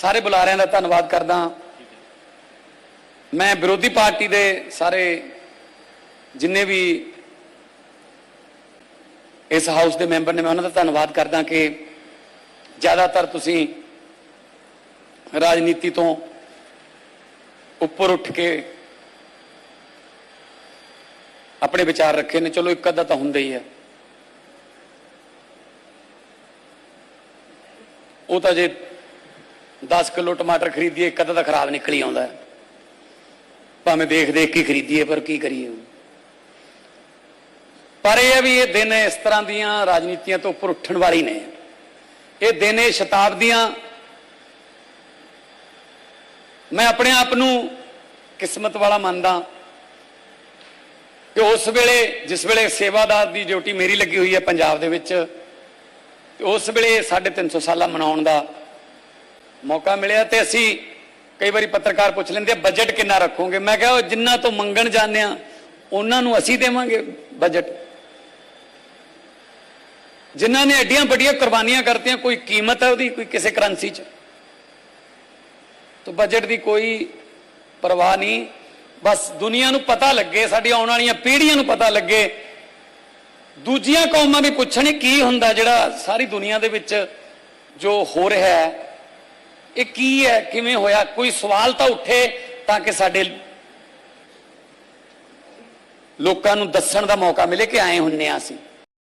ਸਾਰੇ ਬੁਲਾਰਿਆਂ ਦਾ ਧੰਨਵਾਦ ਕਰਦਾ। ਮੈਂ ਵਿਰੋਧੀ ਪਾਰਟੀ ਦੇ ਸਾਰੇ ਜਿੰਨੇ ਵੀ ਇਸ ਹਾਊਸ ਦੇ ਮੈਂਬਰ ਨੇ, ਮੈਂ ਉਹਨਾਂ ਦਾ ਧੰਨਵਾਦ ਕਰਦਾ ਕਿ ਜ਼ਿਆਦਾਤਰ ਤੁਸੀਂ ਰਾਜਨੀਤੀ ਤੋਂ ਉੱਪਰ ਉੱਠ ਕੇ ਆਪਣੇ ਵਿਚਾਰ ਰੱਖੇ ਨੇ। ਚਲੋ, ਇੱਕ ਅੱਧਾ ਤਾਂ ਹੁੰਦਾ ਹੀ ਹੈ। ਉਹ ਤਾਂ ਜੇ 10 ਕਿਲੋ ਟਮਾਟਰ ਖਰੀਦੀਏ, ਇੱਕ ਅੱਧਾ ਤਾਂ ਖਰਾਬ ਨਿਕਲੀ ਆਉਂਦਾ। ਭਾਵੇਂ ਦੇਖ ਦੇਖ ਕੇ ਖਰੀਦੀਏ, ਪਰ ਕੀ ਕਰੀਏ ਪਰ ਇਹ ਹੈ ਵੀ ਇਹ ਦਿਨ ਇਸ ਤਰ੍ਹਾਂ ਦੀਆਂ ਰਾਜਨੀਤੀਆਂ ਤੋਂ ਉੱਪਰ ਉੱਠਣ ਵਾਲੀ ਨੇ। ਇਹ ਦਿਨ, ਇਹ ਸ਼ਤਾਬਦੀਆਂ, ਮੈਂ ਆਪਣੇ ਆਪ ਨੂੰ ਕਿਸਮਤ ਵਾਲਾ ਮੰਨਦਾ ਕਿ ਉਸ ਵੇਲੇ, ਜਿਸ ਵੇਲੇ ਸੇਵਾਦਾਰ ਦੀ ਡਿਊਟੀ ਮੇਰੀ ਲੱਗੀ ਹੋਈ ਹੈ ਪੰਜਾਬ ਦੇ ਵਿੱਚ, ਤੇ ਉਸ ਵੇਲੇ 350 ਸਾਲਾ ਮਨਾਉਣ ਦਾ ਮੌਕਾ ਮਿਲਿਆ ਤੇ ਅਸੀਂ ਕਈ ਵਾਰੀ ਪੱਤਰਕਾਰ ਪੁੱਛ ਲੈਂਦੇ ਬਜਟ ਕਿੰਨਾ ਰੱਖੋਗੇ? ਮੈਂ ਕਿਹਾ, ਉਹ ਜਿੰਨਾ ਤੋਂ ਮੰਗਣ ਜਾਂਦੇ ਆ, ਉਹਨਾਂ ਨੂੰ ਅਸੀਂ ਦੇਵਾਂਗੇ ਬਜਟ ਜਿਨ੍ਹਾਂ ਨੇ ਐਡੀਆਂ ਵੱਡੀਆਂ ਕੁਰਬਾਨੀਆਂ ਕਰਤੀਆਂ, ਕੋਈ ਕੀਮਤ ਹੈ ਉਹਦੀ, ਕੋਈ ਕਿਸੇ ਕਰੰਸੀ 'ਚ। ਤਾਂ ਬਜਟ ਦੀ ਕੋਈ ਪਰਵਾਹ ਨਹੀਂ। ਬਸ ਦੁਨੀਆ ਨੂੰ ਪਤਾ ਲੱਗੇ, ਸਾਡੀ ਆਉਣ ਵਾਲੀਆਂ ਪੀੜ੍ਹੀਆਂ ਨੂੰ ਪਤਾ ਲੱਗੇ। ਦੂਜੀਆਂ ਕੌਮਾਂ ਵੀ ਪੁੱਛਣ ਕੀ ਹੁੰਦਾ ਜਿਹੜਾ ਸਾਰੀ ਦੁਨੀਆ ਦੇ ਵਿੱਚ ਜੋ ਹੋ ਰਿਹਾ ਹੈ ਇਹ ਕੀ ਹੈ? ਕਿਵੇਂ ਹੋਇਆ? ਕੋਈ ਸਵਾਲ ਤਾਂ ਉੱਠੇ ਤਾਂ ਕਿ ਸਾਡੇ ਲੋਕਾਂ ਨੂੰ ਦੱਸਣ ਦਾ ਮੌਕਾ ਮਿਲੇ ਕਿ ਆਏ ਹੁੰਨੇ ਆ ਅਸੀਂ।